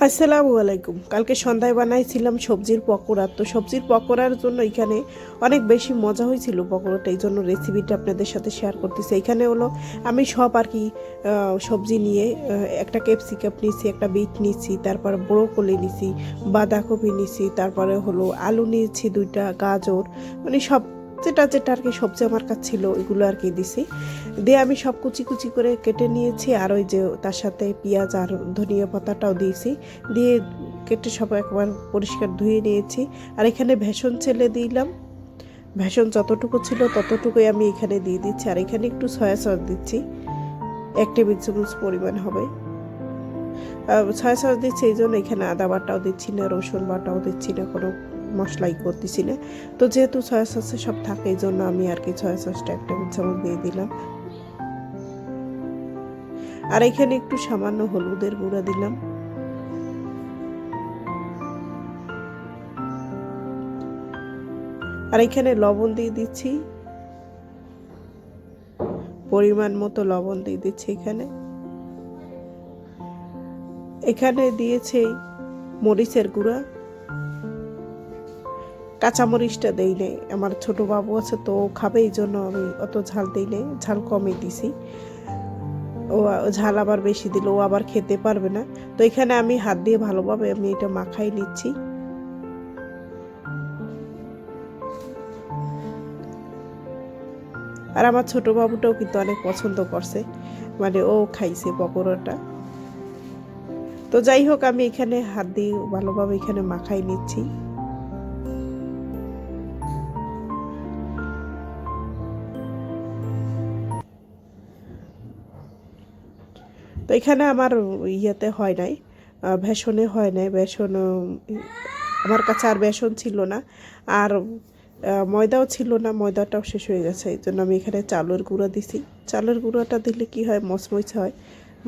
আসসালামু আলাইকুম। কালকে সন্ধ্যায় বানাইছিলাম সবজির পকোড়া। তো সবজির পকোড়ার জন্য এখানে অনেক বেশি মজা হয়েছিল পকোড়াটা। এই জন্য রেসিপিটা আপনাদের সাথে শেয়ার করতেছি। এখানে হলো আমি সব আর কি সবজি নিয়ে একটা ক্যাপসিকাপ নিছি, একটা বিট নিছি, তারপর ব্রোকলি নিছি, বাঁধাকপি নিছি, তারপরে হলো আলু নিয়েছি দুইটা, গাজর মানে সব যেটা যেটা আর কি সবজি আমার কাছে ছিল, ওইগুলো আর কি দিছি। দিয়ে আমি সব কুচি কুচি করে কেটে নিয়েছি, আর ওই যে তার সাথে পেঁয়াজ আর ধনিয়া পাতাটাও দিয়েছি। দিয়ে কেটে সব একবার পরিষ্কার ধুয়ে নিয়েছি। আর এখানে ভেষণ ছেলে দিলাম। ভেষণ যতটুকু ছিল ততটুকুই আমি এখানে দিয়ে দিচ্ছি। আর এখানে একটু সয়া সস দিচ্ছি। এক টেবিল চামচ পরিমাণ হবে। সয়া সস দিচ্ছি, এই জন্য এখানে আদা বাটাও দিচ্ছি না, রসুন বাটাও দিচ্ছি না কোনো। মশলাই করতেছি না তো যেহেতু সয়া সসে সব থাকে এই জন্য আমি আর কি সয়া সসটা এক টেবিল চামচ দিয়ে দিলাম। আর এখানে একটু সামান্য হলুদের গুঁড়া দিলাম। আর এখানে লবণ দিয়ে দিচ্ছি। পরিমাণ মতো লবণ দিয়ে দিচ্ছি এখানে। এখানে দিয়েছে মরিচের গুঁড়া। কাঁচামরিচটা দেই নেই। আমার ছোট বাবু আছে তো খাবে, এই জন্য আমি অত ঝাল দিই নেই। ঝাল কমই দিছি। ও ঝাল আবার বেশি দিল, ও আবার খেতে পারবে না। তো এখানে আমি হাত দিয়ে ভালোভাবে আমি এটা মাখাই নিচ্ছি। আর আমার ছোট বাবুটাও কিন্তু অনেক পছন্দ করছে। মানে ও খাইছে পকোড়াটা। তো যাই হোক, আমি এখানে হাত দিয়ে ভালোভাবে এখানে মাখাই নিচ্ছি। এখানে আমার ইয়েতে হয় নাই বেসনে হয় নাই, বেসন আমার কাছে আর বেসন ছিল না। আর ময়দাও ছিল না, ময়দাটাও শেষ হয়ে গেছে, এই জন্য আমি এখানে চালের গুঁড়া দিছি। চালের গুঁড়োটা দিলে কি হয়, মচমচ হয়,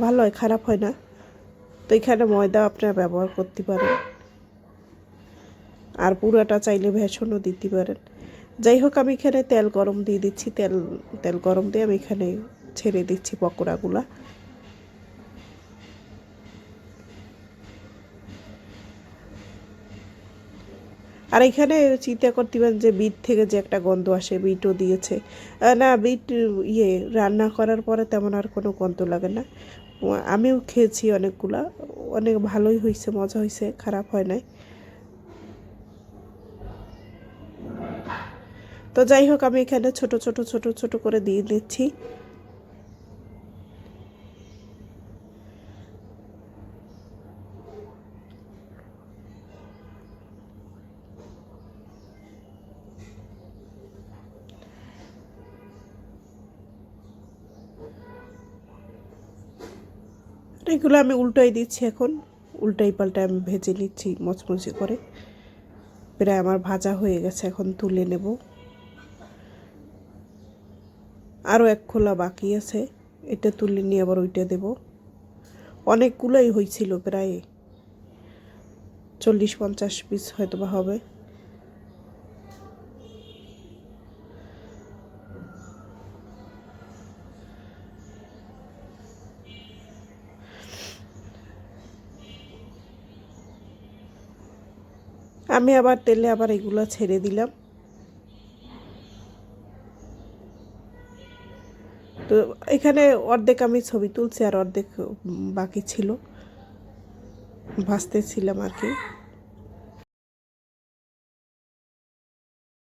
ভালো হয়, খারাপ হয় না। তো এখানে ময়দা আপনারা ব্যবহার করতে পারেন। আর পুরাটা চাইলে ভেষণও দিতে পারেন। যাই হোক, আমি এখানে তেল গরম দিয়ে দিচ্ছি, তেল তেল গরম দিয়ে আমি এখানে ছেড়ে দিচ্ছি পকোড়াগুলা। আর এখানে চিন্তা করতে পারেন যে বিট থেকে যে একটা গন্ধ আসে, বিটও দিয়েছে। না, বিট ইয়ে রান্না করার পরে তেমন আর কোনো গন্ধ লাগে না। আমিও খেয়েছি অনেকগুলা। অনেক ভালোই হয়েছে, মজা হয়েছে, খারাপ হয় নাই। তো যাই হোক, আমি এখানে ছোট ছোট ছোট ছোট করে দিয়ে দিচ্ছি। এগুলো আমি উল্টাই দিচ্ছি এখন। উল্টাই পাল্টাই আমি ভেজে নিচ্ছি মচমচে করে। প্রায় আমার ভাজা হয়ে গেছে, এখন তুলে নেব। আরও এক খোলা বাকি আছে, এটা তুলে নিয়ে আবার ওইটা দেব। অনেকগুলোই হয়েছিল প্রায়। চল্লিশ পঞ্চাশ পিস হয়তো বা হবে। আমি আবার তেলে আবার এগুলো ছেড়ে দিলাম। তো এখানে অর্ধেক আমি ছবি তুলছি আর অর্ধেক বাকি ছিল। ভাজতেছিলাম আর কি।